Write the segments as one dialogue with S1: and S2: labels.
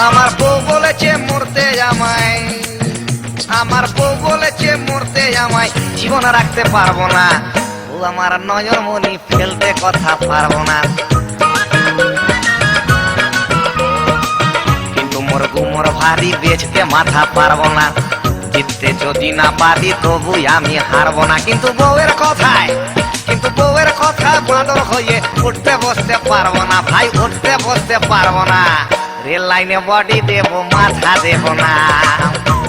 S1: আমার বউ বলেছে মরতে জামাই। আমার বউ বলেছে মরতে জামাই। জীবন রাখতে পারব না। ও আমার নজর মনি ফেলতে কথা পারব না। কিন্তু মোর গুমর ভারী বেচতে মাথা পারব না। জিততে যদি না পারি তবু আমি হারবো না। কিন্তু বউয়ের কথায়, কিন্তু বউয়ের কথা বাঁদর হয়ে উঠতে বসতে পারব না। ভাই, উঠতে বসতে পারব না। রেল লাইনে বডি দেব, মাথা দেব না।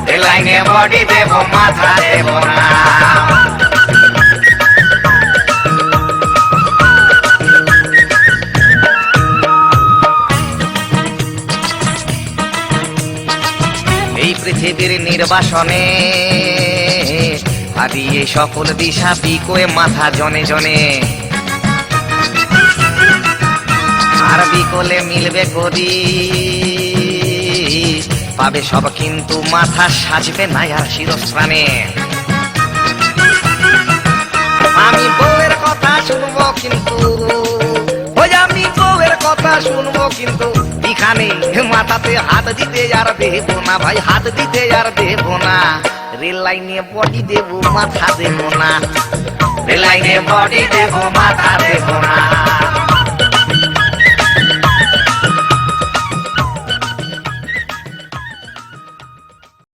S1: রেল লাইনে বডি দেব, মাথা দেব না। এই পৃথিবীর নির্বাসনে হারিয়ে সকল দিশা বিকোয়ে মাথা জনে জনে। আর মিলবে করি পাবে সব, কিন্তু মাথা সাজবে না আর শিরস্থানে আমি বউয়ের কথা শুনব কিন্তু, ওই আমি বউয়ের কথা শুনব কিন্তু। এখানে মাথাতে হাত দিতে আর দেব না, ভাই, হাত দিতে আর দেব না। রেল লাইনে বডি দেব, মাথা দেব না। রেল লাইনে বডি দেব, মাথা দেব না।